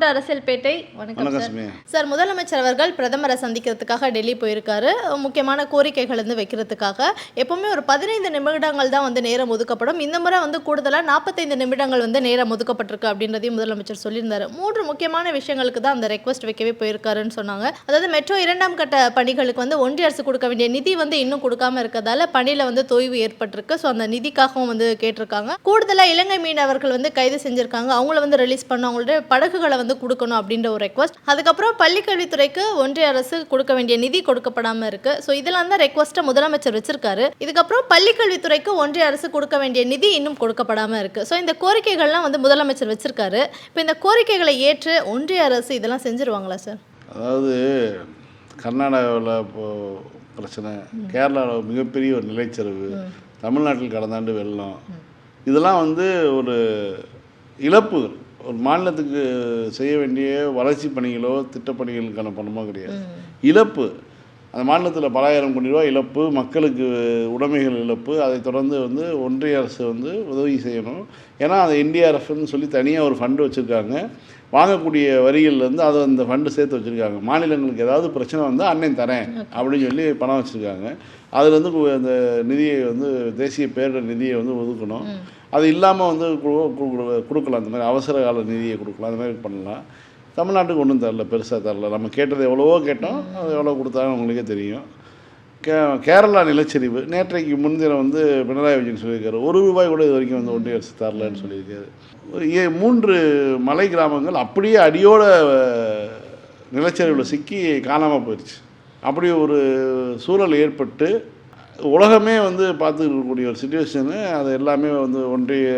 To அரசியல் பேட்டை வணக்கம் sir. Sir. முதலமைச்சர் அவர்கள் பிரதமரை சந்திக்கிறதுக்காக டெல்லி போயிருக்காரு. முக்கியமான கோரிக்கைகள் வந்து வைக்கிறதுக்காக. எப்பவுமே ஒரு பதினைந்து நிமிடங்கள் தான் வந்து நேரம் ஒதுக்கப்படும். இந்த முறை வந்து கூடுதலாக நாற்பத்தைந்து நிமிடங்கள் வந்து நேரம் ஒதுக்கப்பட்டிருக்கு அப்படின்றதையும் முதலமைச்சர் சொல்லியிருந்தாரு. மூன்று முக்கியமான விஷயங்களுக்கு தான் அந்த ரெக்வஸ்ட் வைக்கவே போயிருக்காருன்னு சொன்னாங்க. அதாவது மெட்ரோ இரண்டாம் கட்ட பணிகளுக்கு வந்து ஒன்றிய அரசு கொடுக்க வேண்டிய நிதி வந்து இன்னும் கொடுக்காம இருக்கதால பணியில வந்து தொய்வு ஏற்பட்டிருக்கு. ஸோ அந்த நிதிக்காகவும் வந்து கேட்டிருக்காங்க. கூடுதலாக இலங்கை மீனவர்கள் வந்து கைது செஞ்சிருக்காங்க. அவங்கள வந்து ரிலீஸ் பண்ண அவங்களுடைய படகுகளை வந்து கொடுக்கணும் அப்படின்ற ஒரு ரெக்வஸ்ட் அதுக்கப்புறம் பள்ளிக்கல்வித்துறைக்கு ஒன்றிய அரசு கொடுக்க வேண்டிய நிதி கொடுக்கப்படாம இருக்கு. ஸோ இதெல்லாம் தான் ரெக்வஸ்ட்டை முதலமைச்சர் வச்சிருக்காரு. இதுக்கப்புறம் பள்ளிக்கல்வித்துறைக்கு ஒன்றிய அரசு கொடுக்க வேண்டிய நிதி இன்னும் கொடுக்கப்படாம இருக்கு. ஸோ இந்த கோரிக்கைகள்லாம் வந்து முதலமைச்சர் வச்சிருக்காரு. இப்போ இந்த கோரிக்கைகளை ஏற்று ஒன்றிய அரசு இதெல்லாம் செஞ்சிருவாங்களா சார் அதாவது கர்நாடகாவில் இப்போ பிரச்சனை கேரளாவில் மிகப்பெரிய ஒரு நிலைச்சரிவு தமிழ்நாட்டில் கடந்த ஆண்டு வெள்ளம். இதெல்லாம் வந்து ஒரு இழப்பு. ஒரு மாநிலத்துக்கு செய்ய வேண்டிய வளர்ச்சி பணிகளோ திட்டப்பணிகளுக்கான பணமோ கிடையாது. இழப்பு. அந்த மாநிலத்தில் பலாயிரம் கோடி ரூபாய் இழப்பு மக்களுக்கு உடைமைகள் இழப்பு அதை தொடர்ந்து வந்து ஒன்றிய அரசு வந்து உதவி செய்யணும். ஏன்னா அது என்டிஆர்எஃப்னு சொல்லி தனியாக ஒரு ஃபண்டு வச்சுருக்காங்க. வாங்கக்கூடிய வரிகள்லேருந்து அதை அந்த ஃபண்டு சேர்த்து வச்சுருக்காங்க. மாநிலங்களுக்கு ஏதாவது பிரச்சனை வந்தால் அண்ணன் தரேன் அப்படின்னு சொல்லி பணம் வச்சுருக்காங்க. அதுலேருந்து அந்த நிதியை வந்து தேசிய பேரிடர் நிதியை வந்து ஒதுக்கணும். அது இல்லாமல் வந்து கொடுக்கலாம். அந்த மாதிரி அவசர கால நிதியை கொடுக்கலாம். அந்த மாதிரி பண்ணலாம். தமிழ்நாட்டுக்கு ஒன்றும் தரல பெருசாக தரல. நம்ம கேட்டது எவ்வளவோ கேட்டோம். அது எவ்வளோ கொடுத்தாலும் உங்களுக்கே தெரியும். கே கேரளா நிலச்சரிவு. நேற்றைக்கு முன்தினம் வந்து பினராயி விஜயன் சொல்லியிருக்காரு. ஒரு ரூபாய் கூட இது வரைக்கும் வந்து ஒன்றிய அரசு தரலன்னு சொல்லியிருக்காரு. ஒரு ஏ- மூன்று மலை கிராமங்கள் அப்படியே அடியோட நிலச்சரிவில் சிக்கி காணாமல் போயிடுச்சு அப்படி ஒரு சூழல் ஏற்பட்டு உலகமே வந்து பார்த்துட்டு இருக்கக்கூடிய ஒரு சுச்சுவேஷனு அது எல்லாமே வந்து ஒன்றிய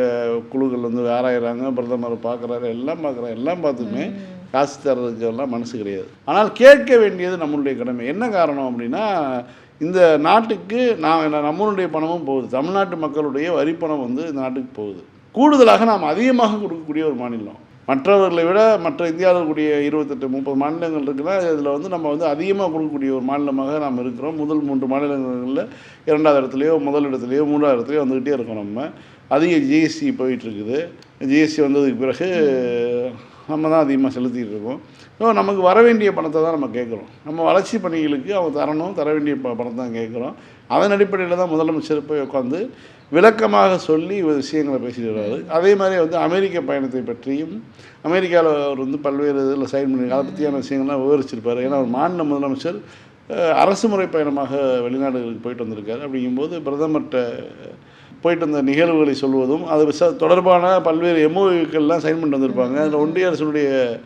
குழுக்கள் வந்து ஆராயிறாங்க பிரதமர் பார்க்குறாரு எல்லாம் பார்க்குறாரு எல்லாம் பார்த்துமே காசு தர்றதுக்கு எல்லாம் மனசு கிடையாது. ஆனால் கேட்க வேண்டியது நம்மளுடைய கடமை. என்ன காரணம் அப்படின்னா இந்த நாட்டுக்கு நான் நம்மளுடைய பணமும் போகுது. தமிழ்நாட்டு மக்களுடைய வரிப்பணம் வந்து இந்த நாட்டுக்கு போகுது. கூடுதலாக நாம் அதிகமாக கொடுக்கக்கூடிய ஒரு மாநிலம். மற்றவர்களை விட மற்ற இந்தியாவில் இருக்கக்கூடிய இருபத்தெட்டு முப்பது மாநிலங்கள் இருக்குன்னா இதில் வந்து நம்ம வந்து அதிகமாக கொடுக்கக்கூடிய ஒரு மாநிலமாக நாம் இருக்கிறோம். முதல் மூன்று மாநிலங்களில் இரண்டாவது இடத்துலையோ முதல் இடத்துலையோ மூன்றாவது இடத்துலையோ வந்துக்கிட்டே இருக்கோம் நம்ம. அதிக ஜிஎஸ்டி போயிட்டுருக்குது. ஜிஎஸ்டி வந்ததுக்கு பிறகு நம்ம தான் அதிகமாக செலுத்திட்டு இருக்கோம். ஸோ நமக்கு வர வேண்டிய பணத்தை தான் நம்ம கேட்குறோம். நம்ம வளர்ச்சி பணிகளுக்கு அவங்க தரணும் தர வேண்டிய ப பணத்தை தான் கேட்குறோம். அதன் அடிப்படையில் தான் முதலமைச்சர் போய் உட்காந்து விளக்கமாக சொல்லி விஷயங்களை பேசிட்டு வர்றாரு. அதே மாதிரி வந்து அமெரிக்க பயணத்தை பற்றியும் அமெரிக்காவில் அவர் வந்து பல்வேறு இதில் சைன் பண்ணி அதை பற்றியான விஷயங்கள்லாம் விவரிச்சிருப்பார். ஏன்னா அவர் மாநில முதலமைச்சர் அரசு முறை பயணமாக வெளிநாடுகளுக்கு போயிட்டு வந்திருக்காரு. அப்படிங்கும்போது பிரதமர்கிட்ட போயிட்டு வந்த நிகழ்வுகளை சொல்வதும் அது விச- தொடர்பான பல்வேறு எம்ஓவிக்கள்லாம் சைன் பண்ணிட்டு வந்திருப்பாங்க. அதில் ஒன்றிய அரசுடைய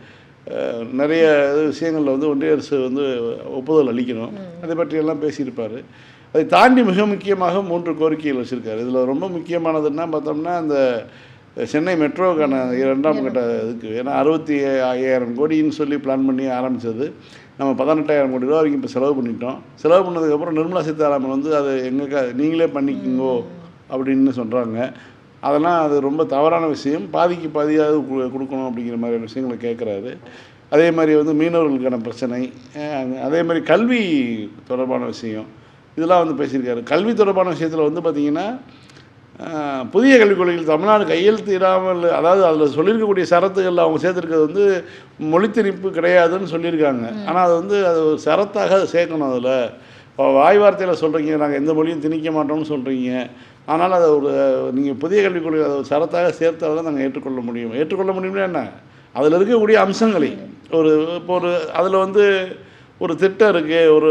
நிறைய விஷயங்களில் வந்து ஒன்றிய அரசு வந்து ஒப்புதல் அளிக்கணும். அதை பற்றியெல்லாம் பேசியிருப்பார். அதை தாண்டி மிக முக்கியமாக மூன்று கோரிக்கைகள் வச்சுருக்காரு. இதில் ரொம்ப முக்கியமானதுன்னா பார்த்தோம்னா அந்த சென்னை மெட்ரோக்கான இரண்டாம் கட்ட இதுக்கு. ஏன்னா அறுபத்தி ஐயாயிரம் கோடின்னு சொல்லி பிளான் பண்ணி ஆரம்பித்தது நம்ம பதினெட்டாயிரம் கோடி ரூபா வரைக்கும் இப்போ செலவு பண்ணிட்டோம். செலவு பண்ணதுக்கப்புறம் நிர்மலா சீதாராமன் வந்து அது எங்கே நீங்களே பண்ணிக்கிங்கோ அப்படின்னு சொல்கிறாங்க அதெல்லாம் அது ரொம்ப தவறான விஷயம். பாதிக்கு பாதியாவது கு- கொடுக்கணும் அப்படிங்கிற மாதிரியான விஷயங்களை கேட்குறாரு அதே மாதிரி வந்து மீனவர்களுக்கான பிரச்சனை அதே மாதிரி கல்வி தொடர்பான விஷயம். இதெல்லாம் வந்து பேசியிருக்காரு. கல்வி தொடர்பான விஷயத்தில் வந்து பார்த்திங்கன்னா புதிய கல்விக் கொள்கையில் தமிழ்நாடு கையெழுத்திடாமல் அதாவது அதில் சொல்லியிருக்கக்கூடிய சரத்துகளில் அவங்க சேர்த்துருக்கிறது வந்து மொழி திணிப்பு கிடையாதுன்னு சொல்லியிருக்காங்க. ஆனால் அது வந்து அது ஒரு சரத்தாக அதை சேர்க்கணும் அதில். இப்போ வாய் வார்த்தையில் சொல்கிறீங்க நாங்கள் எந்த மொழியும் திணிக்க மாட்டோம்னு சொல்கிறீங்க ஆனால் அதை ஒரு நீங்கள் புதிய கல்விக் கொள்கை அதை ஒரு சரத்தாக சேர்த்தால் தான் நாங்கள் ஏற்றுக்கொள்ள முடியும். ஏற்றுக்கொள்ள முடியும்னா என்ன? அதில் இருக்கக்கூடிய அம்சங்களை. ஒரு இப்போ ஒரு அதில் வந்து ஒரு திட்டம் இருக்குது ஒரு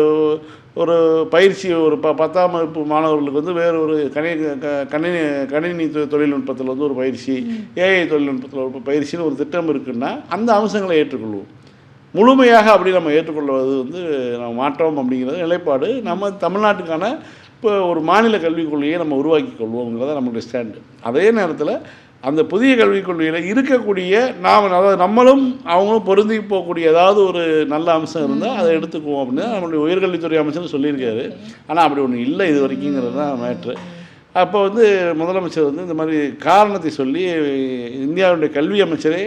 ஒரு பயிற்சி ஒரு ப பத்தாம் வகுப்பு மாணவர்களுக்கு வந்து வேறு ஒரு கணினி கணினி தொ- தொழில்நுட்பத்தில் வந்து ஒரு பயிற்சி ஏஐ தொழில்நுட்பத்தில் ஒரு பயிற்சின்னு ஒரு திட்டம் இருக்குன்னா அந்த அம்சங்களை ஏற்றுக்கொள்வோம். முழுமையாக அப்படி நம்ம ஏற்றுக்கொள்வது வந்து நம்ம மாற்றோம் அப்படிங்கிறது நிலைப்பாடு. நம்ம தமிழ்நாட்டுக்கான இப்போ ஒரு மாநில கல்விக் கொள்கையை நம்ம உருவாக்கி கொள்வோங்கிறத நம்மளுடைய ஸ்டாண்டு அதே நேரத்தில் அந்த புதிய கல்விக் கொள்கையில் இருக்கக்கூடிய நாம் அதாவது நம்மளும் அவங்களும் பொருந்தி போகக்கூடிய ஏதாவது ஒரு நல்ல அம்சம் இருந்தால் அதை எடுத்துக்குவோம் அப்படின்னு நம்மளுடைய உயர்கல்வித்துறை அமைச்சர் சொல்லியிருக்காரு. ஆனால் அப்படி ஒன்று இல்லை இது வரைக்குங்கிறது தான் மேட்ரு. அப்போ வந்து முதலமைச்சர் வந்து இந்த மாதிரி காரணத்தை சொல்லி இந்தியாவுடைய கல்வி அமைச்சரே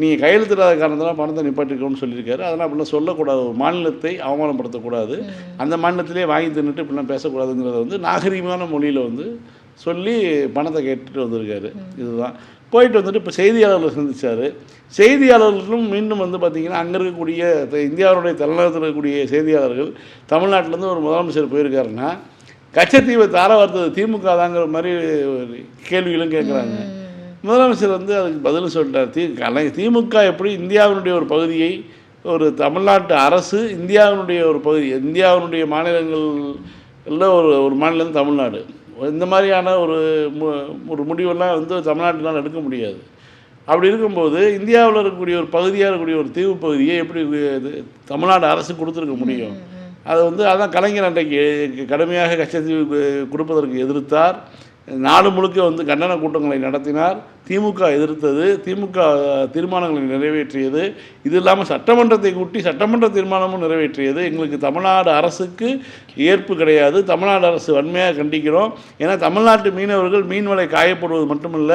நீங்கள் கையெழுத்திடாத காரணத்தெல்லாம் பணத்தை நிப்பாட்டிருக்கோம்னு சொல்லியிருக்காரு. அதெல்லாம் அப்படிலாம் சொல்லக்கூடாது. ஒரு மாநிலத்தை அவமானப்படுத்தக்கூடாது. அந்த மாநிலத்திலே வாங்கி தின்னுட்டு இப்படிலாம் பேசக்கூடாதுங்கிறத வந்து நாகரிகமான மொழியில் வந்து சொல்லி பணத்தை கேட்டுட்டு வந்திருக்காரு. இதுதான். போயிட்டு வந்துட்டு இப்போ செய்தியாளர்களை சந்திச்சார். செய்தியாளர்களும் மீண்டும் வந்து பார்த்திங்கன்னா அங்கே இருக்கக்கூடிய த- இந்தியாவுடைய தலைநகரத்தில் இருக்கக்கூடிய செய்தியாளர்கள் தமிழ்நாட்டிலேருந்து ஒரு முதலமைச்சர் போயிருக்காருன்னா கச்சத்தீவை தார வார்த்தது திமுக தாங்கிற மாதிரி ஒரு கேள்விகளும் கேட்குறாங்க முதலமைச்சர் வந்து அதுக்கு பதில் சொல்லிட்டார் தி கலை திமுக எப்படி இந்தியாவினுடைய ஒரு பகுதியை ஒரு தமிழ்நாட்டு அரசு இந்தியாவினுடைய ஒரு பகுதி இந்தியாவினுடைய மாநிலங்கள்ல ஒரு ஒரு மாநிலம் தமிழ்நாடு. இந்த மாதிரியான ஒரு மு- ஒரு முடிவெல்லாம் வந்து தமிழ்நாட்டினால் எடுக்க முடியாது. அப்படி இருக்கும்போது இந்தியாவில் இருக்கக்கூடிய ஒரு பகுதியாக இருக்கக்கூடிய ஒரு தீவு பகுதியை எப்படி தமிழ்நாடு அரசு கொடுத்துருக்க முடியும்? அது வந்து அதான் கலைஞர் அன்றைக்கு கடுமையாக கச்சத்தீவு கொடுப்பதற்கு எதிர்த்தார். நாடு முழுக்க வந்து கண்டன கூட்டங்களை நடத்தினார். திமுக எதிர்த்தது. திமுக தீர்மானங்களை நிறைவேற்றியது. இது இல்லாமல் சட்டமன்றத்தை கூட்டி சட்டமன்ற தீர்மானமும் நிறைவேற்றியது. எங்களுக்கு தமிழ்நாடு அரசுக்கு ஏற்பு கிடையாது. தமிழ்நாடு அரசு வன்மையாக கண்டிக்கிறோம். ஏன்னா தமிழ்நாட்டு மீனவர்கள் மீன் வலை காயப்படுவது மட்டுமல்ல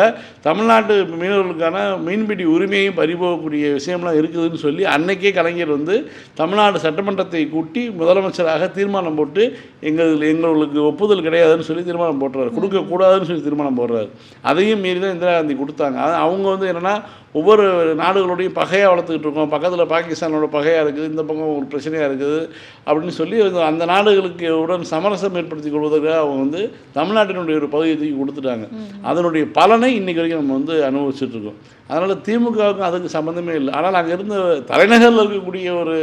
தமிழ்நாட்டு மீனவர்களுக்கான மீன்பிடி உரிமையும் பறிபோகக்கூடிய விஷயம்லாம் இருக்குதுன்னு சொல்லி அன்னைக்கே கலைஞர் வந்து தமிழ்நாடு சட்டமன்றத்தை கூட்டி முதலமைச்சராக தீர்மானம் போட்டு எங்கள் எங்களுக்கு ஒப்புதல் கிடையாதுன்னு சொல்லி தீர்மானம் போட்டுறாரு. கொடுக்கக்கூடாதுன்னு சொல்லி தீர்மானம் போடுறாரு. அதையும் மீறி தான் இந்திரா காந்தி கொடுத்தாங்க. அது அவங்க வந்து என்னென்னா ஒவ்வொரு நாடுகளோடையும் பகையாக வளர்த்துக்கிட்டு இருக்கோம். பக்கத்தில் பாகிஸ்தானோட பகையாக இருக்குது இந்த பக்கம் ஒரு பிரச்சனையாக இருக்குது அப்படின்னு சொல்லி அந்த நாடுகளுக்கு உடன் சமரசம் ஏற்படுத்தி கொள்வதற்காக அவங்க வந்து தமிழ்நாட்டினுடைய ஒரு பகுதியை தூக்கி கொடுத்துட்டாங்க. அதனுடைய பலனை இன்றைக்கி வரைக்கும் நம்ம வந்து அனுபவிச்சுட்டு இருக்கோம். அதனால் திமுகவுக்கும் அதுக்கு சம்மந்தமே இல்லை. ஆனால் அங்கே இருந்த தலைநகரில் இருக்கக்கூடிய ஒரு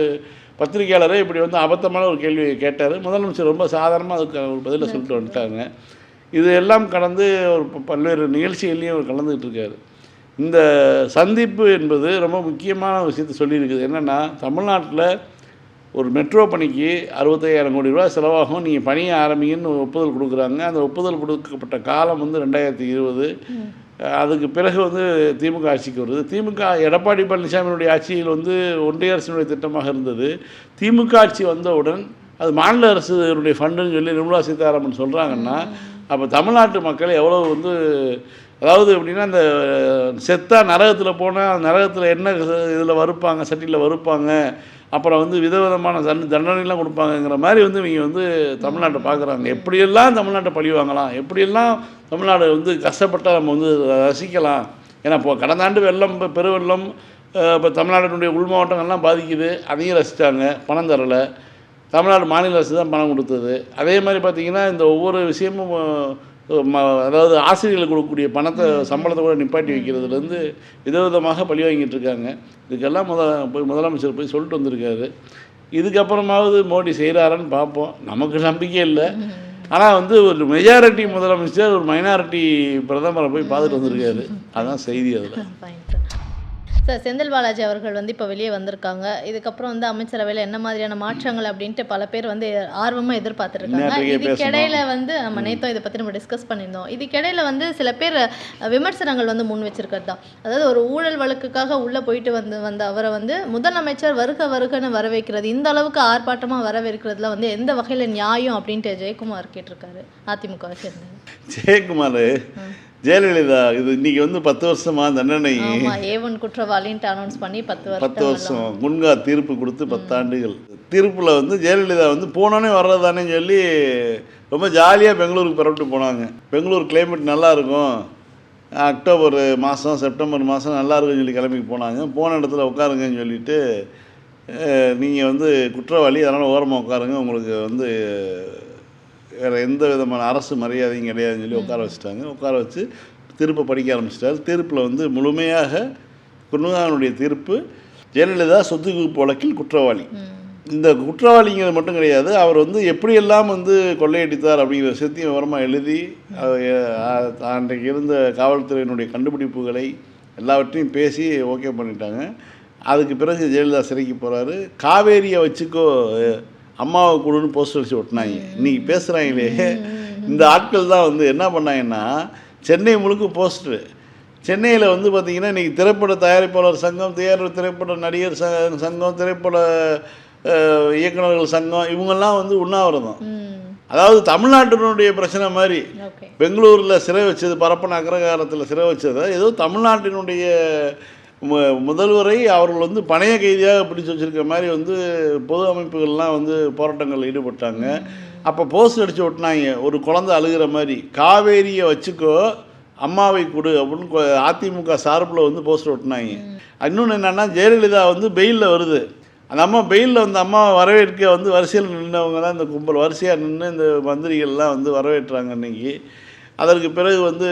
பத்திரிகையாளரே இப்படி வந்து அபத்தமான ஒரு கேள்வியை கேட்டார். முதலமைச்சர் ரொம்ப சாதாரணமாக அதுக்கு ஒரு பதிலை சொல்லிட்டு வந்துட்டாங்க. இது எல்லாம் கடந்து ஒரு பல்வேறு நிகழ்ச்சிகள்லையும் அவர் கலந்துக்கிட்டு இருக்காரு இந்த சந்திப்பு என்பது ரொம்ப முக்கியமான விஷயத்தை சொல்லியிருக்குது. என்னென்னா தமிழ்நாட்டில் ஒரு மெட்ரோ பணிக்கு அறுபத்தையாயிரம் கோடி ரூபாய் செலவாகும். நீங்கள் பணியை ஆரம்பிங்கன்னு ஒப்புதல் கொடுக்குறாங்க. அந்த ஒப்புதல் கொடுக்கப்பட்ட காலம் வந்து ரெண்டாயிரத்தி இருபது. அதுக்கு பிறகு வந்து திமுக ஆட்சிக்கு வருது. திமுக எடப்பாடி பழனிசாமியினுடைய ஆட்சியில் வந்து ஒன்றிய அரசினுடைய திட்டமாக இருந்தது. திமுக ஆட்சி வந்தவுடன் அது மாநில அரசுடைய ஃபண்டுன்னு சொல்லி நிர்மலா சீதாராமன் சொல்கிறாங்கன்னா அப்போ தமிழ்நாட்டு மக்கள் எவ்வளோ வந்து அதாவது எப்படின்னா இந்த செத்தா நரகத்தில் போனால் நரகத்தில் என்ன இதில் வறுப்பாங்க சட்டியில் வறுப்பாங்க அப்புறம் வந்து விதவிதமான தண்ட தண்டனைலாம் கொடுப்பாங்கங்கிற மாதிரி வந்து இவங்க வந்து தமிழ்நாட்டை பார்க்குறாங்க. எப்படியெல்லாம் தமிழ்நாட்டை பழி வாங்கலாம் எப்படியெல்லாம் தமிழ்நாடு வந்து கஷ்டப்பட்டால் நம்ம வந்து ரசிக்கலாம். ஏன்னா இப்போ கடந்த ஆண்டு வெள்ளம் இப்போ பெருவெள்ளம் இப்போ தமிழ்நாட்டினுடைய உள் மாவட்டங்கள்லாம் பாதிக்குது அதையும் ரசித்தாங்க பணம் தரலை. தமிழ்நாடு மாநில அரசு தான் பணம் கொடுத்தது. அதே மாதிரி பார்த்திங்கன்னா இந்த ஒவ்வொரு விஷயமும் அதாவது ஆசிரியர்களுக்கு கொடுக்கக்கூடிய பணத்தை சம்பளத்தை கூட நிப்பாட்டி வைக்கிறதுலேருந்து விதவிதமாக பழி வாங்கிட்டு இருக்காங்க. இதுக்கெல்லாம் முத போய் முதலமைச்சர் போய் சொல்லிட்டு வந்திருக்காரு. இதுக்கப்புறமாவது மோடி செய்கிறாரான்னு பார்ப்போம் நமக்கு நம்பிக்கை இல்லை. ஆனால் வந்து ஒரு மெஜாரிட்டி முதலமைச்சர் ஒரு மைனாரிட்டி பிரதமரை போய் பார்த்துட்டு வந்திருக்காரு. அதான் செய்தி அதில். சார் செந்தில் பாலாஜி அவர்கள் வந்து இப்போ வெளியே வந்திருக்காங்க. இதுக்கப்புறம் வந்து அமைச்சரவையில் என்ன மாதிரியான மாற்றங்கள் அப்படின்ட்டு பல பேர் வந்து ஆர்வமாக எதிர்பார்த்துருக்காங்க இதுக்கிடையில வந்து நம்ம நேத்தம் இதை பற்றி நம்ம டிஸ்கஸ் பண்ணியிருந்தோம். இதுக்கிடையில வந்து சில பேர் விமர்சனங்கள் வந்து முன் வச்சிருக்கிறது தான். அதாவது ஒரு ஊழல் வழக்குக்காக உள்ளே போயிட்டு வந்து வந்த அவரை வந்து முதலமைச்சர் வருக வருகன்னு வரவேற்கிறது இந்த அளவுக்கு ஆர்ப்பாட்டமாக வரவேற்கிறதுல வந்து எந்த வகையில் நியாயம் அப்படின்ட்டு ஜெயக்குமார் கேட்டிருக்காரு அதிமுகவை சேர்ந்தது ஜெயக்குமார் ஜெயலலிதா இது இன்னைக்கு வந்து பத்து வருஷமா தண்டனை ஆமா ஏ ஒன் குற்றவாளின்ட்டு அனௌன்ஸ் பண்ணி பத்து பத்து வருஷம் வருஷம் குன்கா தீர்ப்பு கொடுத்து பத்தாண்டுகள். தீர்ப்பில் வந்து ஜெயலலிதா வந்து போனோன்னே வர்றதானே சொல்லி ரொம்ப ஜாலியாக பெங்களூருக்கு புறப்பட்டு போனாங்க. பெங்களூர் கிளைமேட் நல்லா இருக்கும் அக்டோபர் மாதம் செப்டம்பர் மாதம் நல்லா இருக்குன்னு சொல்லி கிளம்பி போனாங்க. போன இடத்துல உட்காருங்கன்னு சொல்லிட்டு நீங்கள் வந்து குற்றவாளி அதனால் ஓரமாக உட்காருங்க. உங்களுக்கு வந்து வேறு எந்த விதமான அரசு மரியாதையும் கிடையாதுன்னு சொல்லி உட்கார வச்சுட்டாங்க. உட்கார வச்சு தீர்ப்பை படிக்க ஆரம்பிச்சிட்டார். தீர்ப்பில் வந்து முழுமையாக குருநாதனுடைய தீர்ப்பு ஜெயலலிதா சொத்து குவிப்பு வழக்கில் குற்றவாளி. இந்த குற்றவாளிங்கிறது மட்டும் கிடையாது. அவர் வந்து எப்படியெல்லாம் வந்து கொள்ளையடித்தார் அப்படிங்கிற விஷயத்தையும் விவரமாக எழுதி அன்றைக்கு இருந்த காவல்துறையினுடைய கண்டுபிடிப்புகளை எல்லாவற்றையும் பேசி ஓகே பண்ணிட்டாங்க. அதுக்கு பிறகு ஜெயலலிதா சிறைக்கு போகிறாரு காவேரியை வச்சுக்கோ அம்மாவை கொடுன்னு போஸ்டர் வச்சு ஒட்டினாங்க. இன்னைக்கு பேசுகிறாங்களே இந்த ஆட்கள் தான் வந்து என்ன பண்ணாங்கன்னா சென்னை முழுக்க போஸ்டரு சென்னையில் வந்து பார்த்திங்கன்னா இன்றைக்கி திரைப்பட தயாரிப்பாளர் சங்கம் திரைப்பட திரைப்பட நடிகர் ச- சங்கம் திரைப்பட அஹ், இயக்குனர்கள் சங்கம் இவங்கெல்லாம் வந்து உண்ணாவிரதம். அதாவது தமிழ்நாட்டினுடைய பிரச்சனை மாதிரி. பெங்களூரில் சிறை வச்சது பரப்பன அக்ரகாரத்தில் சிறை வச்சதை ஏதோ தமிழ்நாட்டினுடைய மு- முதல்வரை அவர்கள் வந்து பணைய கைதியாக பிடிச்சு வச்சிருக்க மாதிரி வந்து பொது அமைப்புகள்லாம் வந்து போராட்டங்களில் ஈடுபட்டாங்க. அப்போ போஸ்ட் அடிச்சு ஒட்டினாங்க. ஒரு குழந்தை அழுகிற மாதிரி காவேரியை வச்சுக்கோ அம்மாவை கொடு அப்படின்னு அதிமுக சார்பில் வந்து போஸ்டர் ஒட்டினாங்க. இன்னொன்று என்னன்னா ஜெயலலிதா வந்து பெயிலில் வருது. அந்த அம்மா பெயிலில் வந்து அம்மாவை வரவேற்க வந்து வரிசையில் நின்றவங்க தான் இந்த கும்பல். வரிசையாக நின்று இந்த மந்திரிகள்லாம் வந்து வரவேற்றாங்க அன்னைக்கு அதற்கு பிறகு வந்து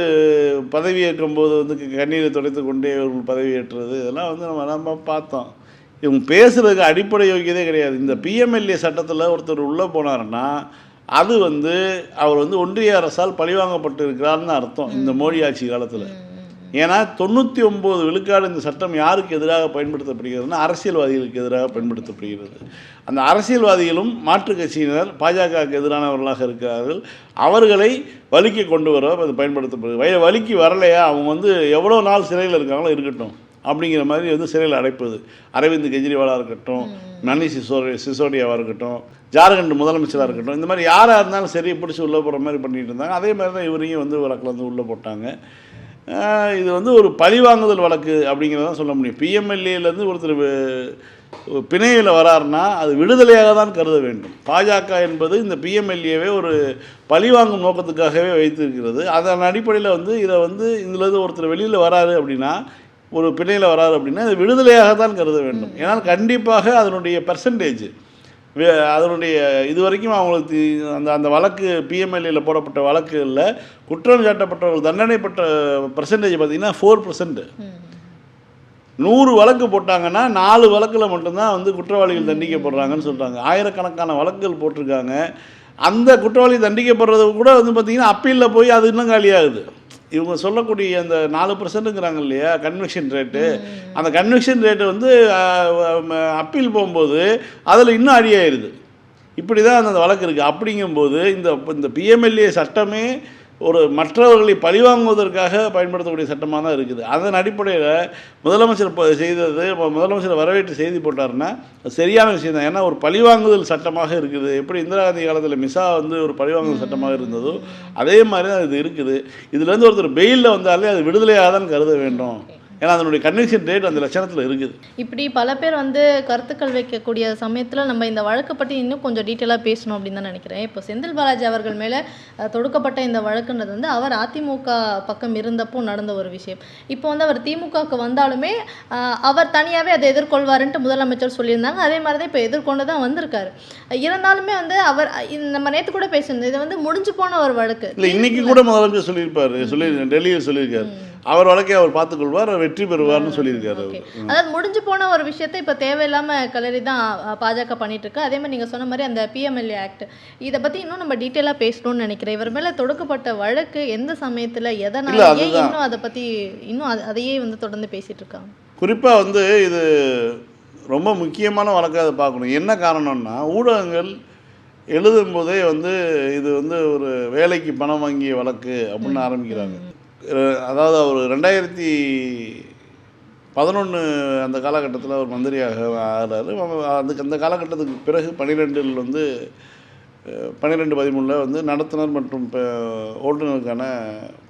பதவியேற்கும் போது வந்து கண்ணீரை துடைத்து கொண்டே இவர்கள் பதவியேற்றது. இதெல்லாம் வந்து நம்ம நம்ம பார்த்தோம். இவங்க பேசுறதுக்கு அடிப்படை யோகியதே கிடையாது. இந்த பிஎம்எல்ஏ சட்டத்தில் ஒருத்தர் உள்ளே போனாருன்னா அது வந்து அவர் வந்து ஒன்றிய அரசால் பழிவாங்கப்பட்டு இருக்கிறார்னு அர்த்தம். இந்த மோடி ஆட்சி காலத்தில். ஏன்னா தொண்ணூற்றி ஒம்பது விழுக்காடு இந்த சட்டம் யாருக்கு எதிராக பயன்படுத்தப்படுகிறதுனா அரசியல்வாதிகளுக்கு எதிராக பயன்படுத்தப்படுகிறது. அந்த அரசியல்வாதிகளும் மாற்றுக் கட்சியினர் பாஜகவுக்கு எதிரானவர்களாக இருக்கிறார்கள். அவர்களை வலிக்கு கொண்டு வர அது பயன்படுத்தப்படுது. வய வலிக்கு வரலையா? அவங்க வந்து எவ்வளோ நாள் சிறையில் இருக்காங்களோ இருக்கட்டும். அப்படிங்கிற மாதிரி வந்து சிறையில் அடைப்பது. அரவிந்த் கெஜ்ரிவாலாக இருக்கட்டும் மணிஷ் சிசோடி சிசோடியாவாக இருக்கட்டும் ஜார்க்கண்ட் முதலமைச்சராக இருக்கட்டும் இந்த மாதிரி யாராக இருந்தாலும் சரி பிடிச்சி உள்ளே போகிற மாதிரி பண்ணிட்டு இருந்தாங்க. அதே மாதிரி தான் இவரையும் வந்து வழக்கில் வந்து உள்ளே போட்டாங்க. இது வந்து ஒரு பழிவாங்குதல் வழக்கு அப்படிங்கிறதான் சொல்ல முடியும். பிஎம்எல்ஏலேருந்து ஒருத்தர் பிணையில் வராருன்னா அது விடுதலையாக தான் கருத வேண்டும். பாஜக என்பது இந்த பிஎம்எல்ஏவை ஒரு பழிவாங்கும் நோக்கத்துக்காகவே வைத்திருக்கிறது. அதன் அடிப்படையில் வந்து இதை வந்து இதுலேருந்து ஒருத்தர் வெளியில் வராரு அப்படின்னா ஒரு பிணையில் வராரு அப்படின்னா இது விடுதலையாக தான் கருத வேண்டும். ஏன்னால் கண்டிப்பாக அதனுடைய பர்சன்டேஜ் அதனுடைய இது வரைக்கும் அவங்களுக்கு அந்த அந்த வழக்கு பிஎம்எல்ஏல போடப்பட்ட வழக்குகளில் குற்றம் சாட்டப்பட்டவர்கள் தண்டனை பெற்ற பர்சன்டேஜ் பார்த்தீங்கன்னா ஃபோர் நூறு வழக்கு போட்டாங்கன்னா நாலு வழக்கில் மட்டும்தான் வந்து குற்றவாளிகள் தண்டிக்கப்படுறாங்கன்னு சொல்கிறாங்க ஆயிரக்கணக்கான வழக்குகள் போட்டிருக்காங்க. அந்த குற்றவாளி தண்டிக்கப்படுறது கூட வந்து பார்த்திங்கன்னா அப்பீலில் போய் அது இன்னும் காலியாகுது. இவங்க சொல்லக்கூடிய அந்த நாலு பர்சன்ட்டுங்கிறாங்க இல்லையா கன்வெக்ஷன் ரேட்டு அந்த கன்வெக்ஷன் ரேட்டு வந்து அப்பீல் போகும்போது அதில் இன்னும் அடியாயிருது இப்படி தான் அந்த வழக்கு இருக்குது அப்படிங்கும்போது இந்த இந்த பிஎம்எல்ஏ சட்டமே ஒரு மற்றவர்களை பழிவாங்குவதற்காக பயன்படுத்தக்கூடிய சட்டமாக தான் இருக்குது. அதன் அடிப்படையில் முதலமைச்சர் இப்போ செய்தது முதலமைச்சர் வரவேற்று செய்தி போட்டாருன்னா சரியான விஷயம் தான். ஏன்னா ஒரு பழிவாங்குதல் சட்டமாக இருக்குது. எப்படி இந்திரா காந்தி காலத்தில் மிசா வந்து ஒரு பழிவாங்குதல் சட்டமாக இருந்ததோ அதே மாதிரி தான் இது இருக்குது. இதுலேருந்து ஒருத்தர் பெயிலில் வந்தாலே அது விடுதலையாக தான் கருத வேண்டும். ஏன்னா அதனுடைய கன்வெக்ஷன் ரேட் அந்த லட்சணத்தில் இருக்குது. இப்படி பல பேர் வந்து கருத்துக்கள் வைக்கக்கூடிய சமயத்தில் நம்ம இந்த வழக்கை பற்றி இன்னும் கொஞ்சம் டீட்டெயிலாக பேசணும் அப்படின்னு தான் நினைக்கிறேன். இப்போ செந்தில் பாலாஜி அவர்கள் மேலே தொடுக்கப்பட்ட இந்த வழக்குன்றது வந்து அவர் அதிமுக பக்கம் இருந்தப்போ நடந்த ஒரு விஷயம். இப்போ வந்து அவர் திமுகவுக்கு வந்தாலுமே அவர் தனியாகவே அதை எதிர்கொள்வாருன்ட்டு முதலமைச்சர் சொல்லியிருந்தாங்க. அதே மாதிரி தான் இப்போ எதிர்கொண்டு தான் வந்திருக்காரு. இருந்தாலுமே வந்து அவர் நம்ம நேற்று கூட பேசியிருந்தோம். இது வந்து முடிஞ்சு போன ஒரு வழக்கு. இல்லை இன்னைக்கு கூட முதலமைச்சர் சொல்லியிருப்பாரு. சொல்லி டெல்லியில் சொல்லியிருக்காரு. அவர் வழக்கை அவர் பார்த்துக்கொள்வார் வெற்றி பெறுவார்னு சொல்லியிருக்காரு அதாவது முடிஞ்சு போன ஒரு விஷயத்தை இப்போ தேவையில்லாம கலரி தான் பாஜக பண்ணிட்டு இருக்கு அதே மாதிரி நீங்க சொன்ன மாதிரி அந்த பிஎம்எல்ஏ ஆக்ட் இதை பத்தி இன்னும் நம்ம டீட்டெயிலாக பேசணும்னு நினைக்கிறேன். இவர் மேல தொடுக்கப்பட்ட வழக்கு எந்த சமயத்துல எதனால ஏன் அதுதான். இன்னும் அதை பத்தி இன்னும் அது- அதையே வந்து தொடர்ந்து பேசிட்டு இருக்காங்க. குறிப்பாக வந்து இது ரொம்ப முக்கியமான வழக்காக அதை பார்க்கணும். என்ன காரணம்னா ஊடகங்கள் எழுதும்போதே வந்து இது வந்து ஒரு வேலைக்கு பணம் வாங்கிய வழக்கு அப்படின்னு ஆரம்பிக்கிறாங்க. அதாவது அவர் ரெண்டாயிரத்தி பதினொன்று அந்த காலகட்டத்தில் அவர் மந்திரியாக ஆகிறாரு. அதுக்கு அந்த காலகட்டத்துக்கு பிறகு பன்னிரெண்டில் வந்து பன்னிரெண்டு பதிமூணில் வந்து நடத்துனர் மற்றும் ஓட்டுநருக்கான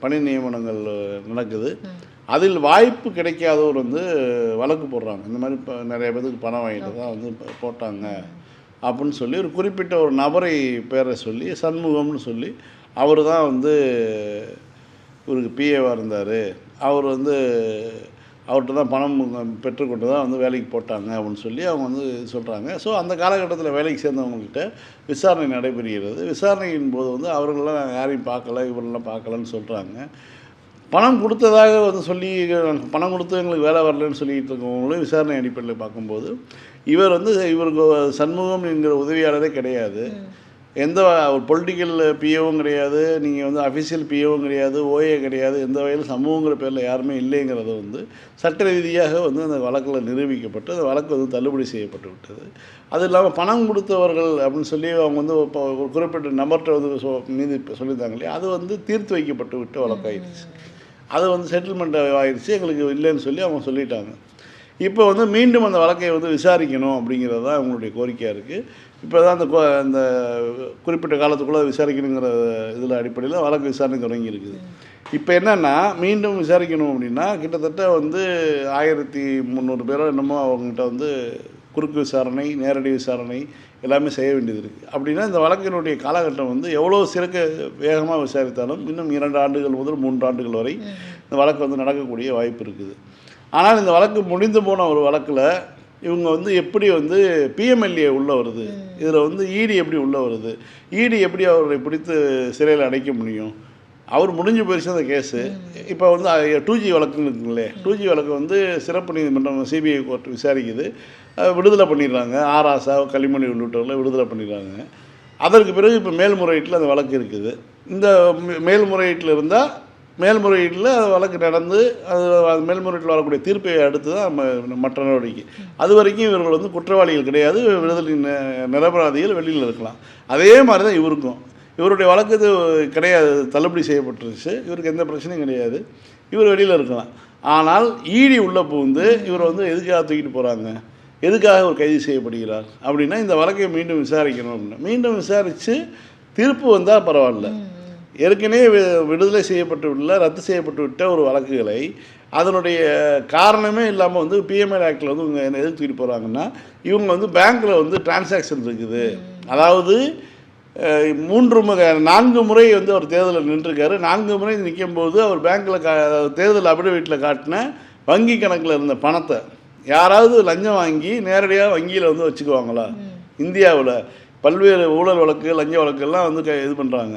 பணி நியமனங்கள் நடக்குது. அதில் வாய்ப்பு கிடைக்காதவர் வந்து வழக்கு போடுறாங்க. இந்த மாதிரி இப்போ நிறைய பேருக்கு பணம் வாங்கிட்டு தான் வந்து போட்டாங்க அப்படின்னு சொல்லி ஒரு குறிப்பிட்ட ஒரு நபரை பேரை சொல்லி சண்முகம்னு சொல்லி அவர் தான் வந்து இவருக்கு பிஏவாக இருந்தார். அவர் வந்து அவர்கிட்ட தான் பணம் பெற்றுக்கொண்டு தான் வந்து வேலைக்கு போட்டாங்க அப்படின்னு சொல்லி அவங்க வந்து சொல்கிறாங்க ஸோ அந்த காலகட்டத்தில் வேலைக்கு சேர்ந்தவங்கக்கிட்ட விசாரணை நடைபெறுகிறது. விசாரணையின் போது வந்து அவர்களெலாம் யாரையும் பார்க்கல இவரெல்லாம் பார்க்கலன்னு சொல்கிறாங்க பணம் கொடுத்ததாக வந்து சொல்லி பணம் கொடுத்து எங்களுக்கு வேலை வரலன்னு சொல்லிட்டு இருக்கவங்களும் விசாரணை அடிப்படையில் பார்க்கும்போது இவர் வந்து இவருக்கு சண்முகம் என்கிற உதவியாளரே கிடையாது. எந்த ஒரு பொலிட்டிக்கல் பிஏவும் கிடையாது நீங்கள் வந்து அஃபிஷியல் பிஏவும் கிடையாது ஓஏ கிடையாது எந்த வகையில் சமூகங்கிற பேரில் யாருமே இல்லைங்கிறத வந்து சட்ட ரீதியாக வந்து அந்த வழக்கில் நிரூபிக்கப்பட்டு அந்த வழக்கு வந்து தள்ளுபடி செய்யப்பட்டு விட்டது. அது இல்லாமல் பணம் கொடுத்தவர்கள் அப்படின்னு சொல்லி அவங்க வந்து இப்போ ஒரு குறிப்பிட்ட நபர்கிட்ட வந்து சொ மீது இப்போ சொல்லியிருந்தாங்க இல்லையா அது வந்து தீர்த்து வைக்கப்பட்டு விட்டு வழக்காயிடுச்சு. அது வந்து செட்டில்மெண்ட் ஆயிடுச்சு எங்களுக்கு இல்லைன்னு சொல்லி அவங்க சொல்லிட்டாங்க. இப்போ வந்து மீண்டும் அந்த வழக்கை வந்து விசாரிக்கணும் அப்படிங்கிறது தான் அவங்களுடைய கோரிக்கையாக இருக்குது இப்போ தான் அந்த அந்த குறிப்பிட்ட காலத்துக்குள்ளே விசாரிக்கணுங்கிற இதில் அடிப்படையில் வழக்கு விசாரணை தொடங்கி இருக்குது. இப்போ என்னன்னா மீண்டும் விசாரிக்கணும் அப்படின்னா கிட்டத்தட்ட வந்து ஆயிரத்தி முந்நூறு பேரோ என்னமோ அவங்ககிட்ட வந்து குறுக்கு விசாரணை நேரடி விசாரணை எல்லாமே செய்ய வேண்டியது இருக்குது அப்படின்னா இந்த வழக்கினுடைய காலகட்டம் வந்து எவ்வளோ சிறக்க வேகமாக விசாரித்தாலும் இன்னும் இரண்டு ஆண்டுகள் முதல் மூன்று ஆண்டுகள் வரை இந்த வழக்கு வந்து நடக்கக்கூடிய வாய்ப்பு இருக்குது. ஆனால் இந்த வழக்கு முடிந்து போன ஒரு வழக்கில் இவங்க வந்து எப்படி வந்து பிஎம்எல்ஏ உள்ளே வருது? இதில் வந்து இடி எப்படி உள்ளே வருது? இடி எப்படி அவரை பிடித்து சிறையில் அடைக்க முடியும்? அவர் முடிஞ்சு போயிடுச்சு அந்த கேஸு. இப்போ வந்து டூ ஜி வழக்குன்னு இருக்குங்களே டூ ஜி வழக்கு வந்து சிறப்பு நீதிமன்றம் சிபிஐ கோர்ட் விசாரிக்குது. விடுதலை பண்ணிடுறாங்க. ஆராசா களிமணி உள்ளிட்டவர்களை விடுதலை பண்ணிடுறாங்க. அதற்கு பிறகு இப்போ மேல்முறையீட்டில் அந்த வழக்கு இருக்குது. இந்த மேல்முறையீட்டில் இருந்தால் மேல்முறையீட்டில் வழக்கு நடந்து அது மேல்முறையீட்டில் வரக்கூடிய தீர்ப்பை அடுத்து தான் ம- மற்ற நடவடிக்கை. அது வரைக்கும் இவர்கள் வந்து குற்றவாளிகள் கிடையாது விடுதலை நிரபராதிகள் வெளியில் இருக்கலாம். அதே மாதிரி தான் இவருக்கும். இவருடைய வழக்கு இது கிடையாது தள்ளுபடி செய்யப்பட்டுருச்சு. இவருக்கு எந்த பிரச்சனையும் கிடையாது. இவர் வெளியில் இருக்கலாம். ஆனால் ஈடி உள்ள புகுந்து இவரை வந்து எதுக்காக தூக்கிட்டு போகிறாங்க எதுக்காக ஒரு கைது செய்யப்படுகிறார்? அப்படின்னா இந்த வழக்கை மீண்டும் விசாரிக்கணும் அப்படின்னா. மீண்டும் விசாரித்து தீர்ப்பு வந்தால் பரவாயில்ல. ஏற்கனவே வி- விடுதலை செய்யப்பட்டு உள்ள ரத்து செய்யப்பட்டு விட்ட ஒரு வழக்குகளை அதனுடைய காரணமே இல்லாமல் வந்து பிஎம்எல் ஆக்டில் வந்து இவங்க என்ன எதுக்கு தூக்கிட்டு போகிறாங்கன்னா இவங்க வந்து பேங்க்கில் வந்து டிரான்சாக்ஷன் இருக்குது. அதாவது மூன்று முறை நான்கு முறை வந்து அவர் தேர்தலில் நின்றுருக்காரு. நான்கு முறை நிற்கும்போது அவர் பேங்க்கில் கா தேர்தல் அபிடவிட்டில் காட்டின வங்கி கணக்கில் இருந்த பணத்தை யாராவது லஞ்சம் வாங்கி நேரடியாக வங்கியில் வந்து வச்சுக்குவாங்களா? இந்தியாவில். பல்வேறு ஊழல் வழக்கு லஞ்ச வழக்கெல்லாம் வந்து க இது பண்ணுறாங்க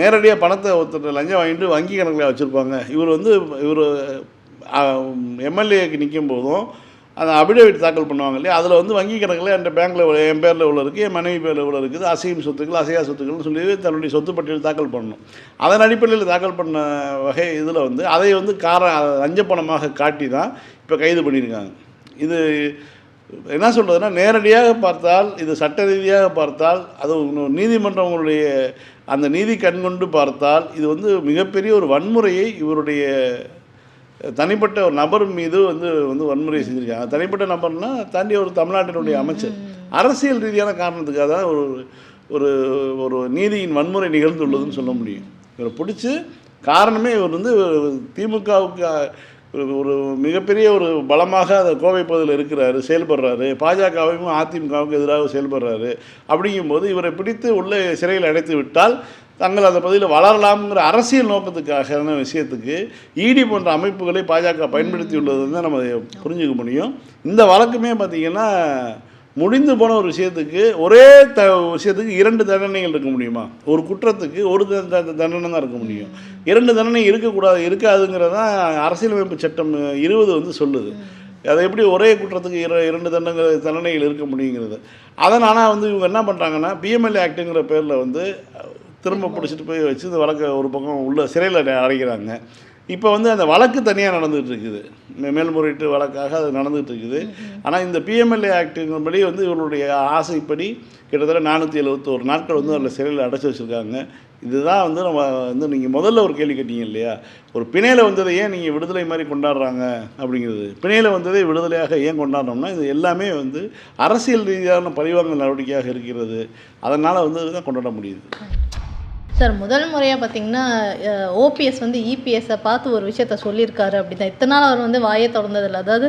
நேரடியாக பணத்தை ஒருத்தர் லஞ்சம் வாங்கிட்டு வங்கி கணக்கில் வச்சுருப்பாங்க. இவர் வந்து இவர் எம்எல்ஏக்கு நிற்கும் போதும் அந்த அபிடேவிட் தாக்கல் பண்ணுவாங்க இல்லையா? அதில் வந்து வங்கி கணக்கில் என் பேங்க்கில் என் பேரில் இவ்வளோ இருக்குது என் மனைவி பேரில் இவ்வளோ இருக்குது அசையும் சொத்துக்கள் அசையா சொத்துக்கள்னு சொல்லி தன்னுடைய சொத்து பட்டியல் தாக்கல் பண்ணணும். அதன் அடிப்படையில் தாக்கல் பண்ண வகை இதில் வந்து அதை வந்து கார லஞ்ச பணமாக காட்டி தான் இப்போ கைது பண்ணியிருக்காங்க இது என்ன சொல்கிறதுனா நேரடியாக பார்த்தால் இது சட்ட ரீதியாக பார்த்தால் அது நீதிமன்றங்களுடைய அந்த நீதி கண்கொண்டு பார்த்தால் இது வந்து மிகப்பெரிய ஒரு வன்முறையை இவருடைய தனிப்பட்ட ஒரு நபர் மீது வந்து வந்து வன்முறை செஞ்சுருக்காங்க. தனிப்பட்ட நபர்னா தாண்டி ஒரு தமிழ்நாட்டினுடைய அமைச்சர். அரசியல் ரீதியான காரணத்துக்காக தான் ஒரு ஒரு ஒரு நீதியின் வன்முறை நிகழ்ந்துள்ளதுன்னு சொல்ல முடியும். இவரை பிடிச்சி காரணமே இவர் வந்து திமுகவுக்கு ஒரு ஒரு மிகப்பெரிய ஒரு பலமாக அந்த கோவை பகுதியில் இருக்கிறாரு செயல்படுறாரு. பாஜகவையும் அதிமுகவுக்கு எதிராக செயல்படுறாரு. அப்படிங்கும்போது இவரை பிடித்து உள்ளே சிறையில் அடைத்து விட்டால் தங்கள் அந்த பகுதியில் வளரலாம்ங்கிற அரசியல் நோக்கத்துக்காக விஷயத்துக்கு இடி போன்ற அமைப்புகளை பாஜக பயன்படுத்தி உள்ளது தான் நம்ம புரிஞ்சுக்க முடியும். இந்த வழக்குமே பார்த்திங்கன்னா முடிந்து போன ஒரு விஷயத்துக்கு ஒரே த விஷயத்துக்கு இரண்டு தண்டனைகள் இருக்க முடியுமா? ஒரு குற்றத்துக்கு ஒரு தண்டனை தான் இருக்க முடியும். இரண்டு தண்டனை இருக்கக்கூடாது இருக்காதுங்கிறதான் அரசியலமைப்பு சட்டம் இருபது வந்து சொல்லுது. அதை எப்படி ஒரே குற்றத்துக்கு இர இரண்டு தண்டங்கள் தண்டனைகள் இருக்க முடியுங்கிறது. அதன் ஆனால் வந்து இவங்க என்ன பண்ணுறாங்கன்னா பிஎம்எல்ஏ ஆக்டுங்கிற பேரில் வந்து திரும்ப பிடிச்சிட்டு போய் வச்சு இந்த வழக்கை ஒரு பக்கம் உள்ள சிறையில் அடைக்கிறாங்க இப்போ வந்து அந்த வழக்கு தனியாக நடந்துகிட்டு இருக்குது மேல்முறையீட்டு வழக்காக அது நடந்துகிட்டு இருக்குது ஆனால் இந்த பிஎம்எல்ஏ ஆக்டுங்கிறபடி வந்து இவருடைய ஆசைப்படி கிட்டத்தட்ட நானூற்றி எழுபத்தோரு நாட்கள் வந்து அதில் சிறையில் அடைச்சி வச்சுருக்காங்க. இதுதான் வந்து நம்ம வந்து நீங்கள் முதல்ல ஒரு கேள்வி கேட்டீங்க இல்லையா? ஒரு பிணையில் வந்ததை ஏன் நீங்கள் விடுதலை மாதிரி கொண்டாடுறாங்க அப்படிங்கிறது. பிணையில் வந்ததை விடுதலையாக ஏன் கொண்டாடுறோம்னா இது எல்லாமே வந்து அரசியல் ரீதியான பழிவாங்கல் நடவடிக்கையாக இருக்கிறது. அதனால் வந்து இதுதான் கொண்டாட முடியுது. சார் முதல் முறையாக பார்த்தீங்கன்னா ஓபிஎஸ் வந்து இபிஎஸ்ஸை பார்த்து ஒரு விஷயத்த சொல்லியிருக்காரு அப்படி தான் இத்தனை நாள் அவர் வந்து வாயே திறந்ததில்ல. அதாவது